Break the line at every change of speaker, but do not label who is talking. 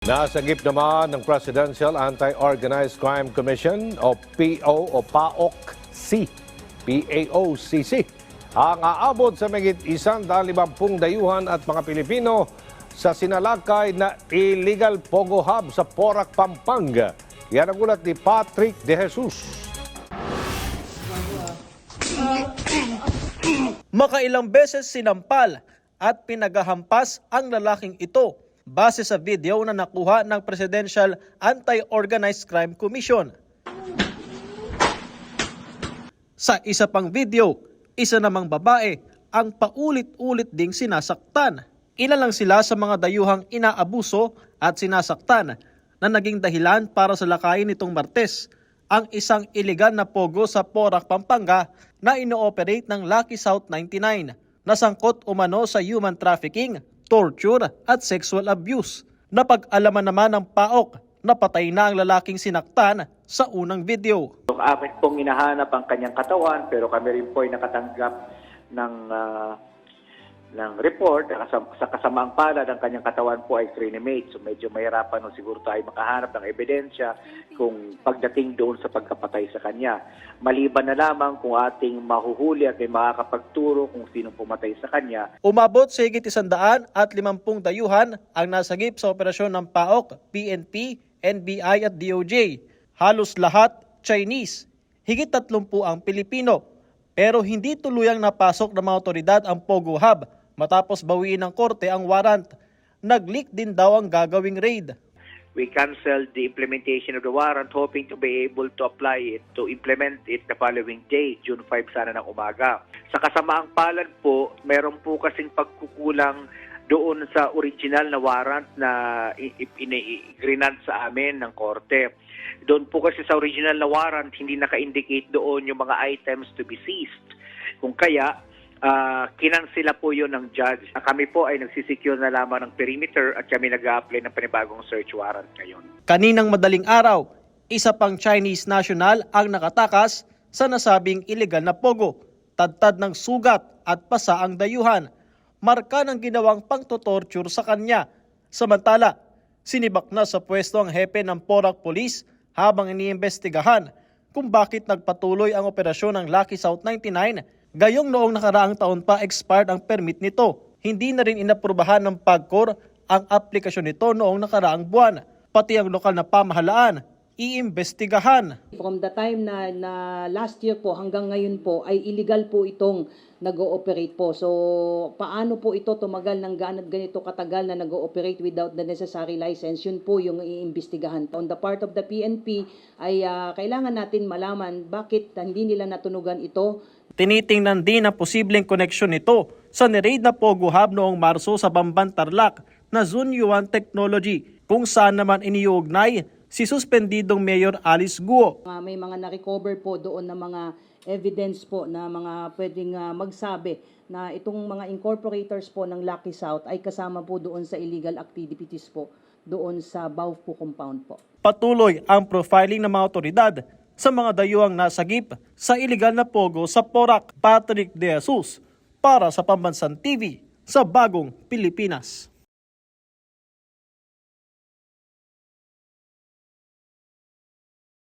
Nasagip naman ng Presidential Anti-Organized Crime Commission o PO o PAOC-C, PAOCC, ang aabot sa megit isang limampung dayuhan at mga Pilipino sa sinalakay na illegal Pogo Hub sa Porac, Pampanga. Yan ang ulat ni Patrick De Jesus.
Makailang beses sinampal at pinagahampas ang lalaking ito base sa video na nakuha ng Presidential Anti-Organized Crime Commission. Sa isa pang video, isa namang babae ang paulit-ulit ding sinasaktan. Ilan lang sila sa mga dayuhang inaabuso at sinasaktan na naging dahilan para sa lakayin nitong Martes ang isang iligal na pogo sa Porac, Pampanga na ino-operate ng Lucky South 99 na sangkot umano sa human trafficking, torture at sexual abuse. Napag-alaman naman ng PAOK na patay na ang lalaking sinaktan sa unang video.
Amin pong hinahanap ang kanyang katawan pero kami rin po ay nakatanggap ng ah, ng report sa kasamaang palad ang kanyang katawan po ay cremate. So medyo mahirapan no, siguro tayo makahanap ng ebidensya kung pagdating doon sa pagkapatay sa kanya. Maliban na lamang kung ating mahuhuli at may makakapagturo kung sino pumatay sa kanya,
Umabot sa higit isandaan at limampung dayuhan ang nasagip sa operasyon ng PAOK, PNP, NBI at DOJ. Halos lahat Chinese. Higit 30 ang Pilipino. Pero hindi tuluyang napasok ng mga otoridad ang Pogo Hub matapos bawiin ng korte ang warrant. Nag-leak din daw ang gagawing raid.
we canceled the implementation of the warrant hoping to be able to apply it, to implement it the following day, June 5 sana ng umaga. Sa kasamaang palad po, meron po kasing pagkukulang doon sa original na warrant na i- i- ini-grant sa amin ng korte. Doon po kasi sa original na warrant, hindi naka-indicate doon yung mga items to be seized. Kung kaya, ah kinansila po yun ng judge. Kami po ay nagsisecure na lamang ng perimeter at kami nag-apply ng panibagong search warrant ngayon.
Kaninang madaling araw, isa pang Chinese national ang nakatakas sa nasabing illegal na pogo. Tadtad ng sugat at pasa ang dayuhan. Marka ng ginawang pangtotorture sa kanya. Samantala, sinibak na sa pwesto ang hepe ng Porac Police habang iniimbestigahan kung bakit nagpatuloy ang operasyon ng Lucky South 99 gayong noong nakaraang taon pa expired ang permit nito. Hindi na rin inaprubahan ng PAGCOR ang aplikasyon nito noong nakaraang buwan. Pati ang lokal na pamahalaan, iimbestigahan.
From the time na, na last year po hanggang ngayon po ay illegal po itong nag-ooperate po. So, paano po ito tumagal ng ganat ganito katagal na nag-ooperate without the necessary license? Yun po yung iimbestigahan. On the part of the PNP ay ah, kailangan natin malaman bakit hindi nila natunugan ito
Tinitingnan din ang posibleng koneksyon nito sa niraid na Pogo Hub noong Marso sa Bamban Tarlac na Zunyuan Technology kung saan naman iniugnay si suspendidong Mayor Alice Guo.
Mga- may mga na-recover po doon na mga evidence po na mga pwedeng ah, magsabi na itong mga incorporators po ng Lucky South ay kasama po doon sa illegal activities po doon sa Baufo compound po.
Patuloy ang profiling ng mga otoridad sa mga dayuhang nasagip sa iligal na pogo sa Porac, Patrick De Jesus para sa Pambansang TV sa Bagong Pilipinas.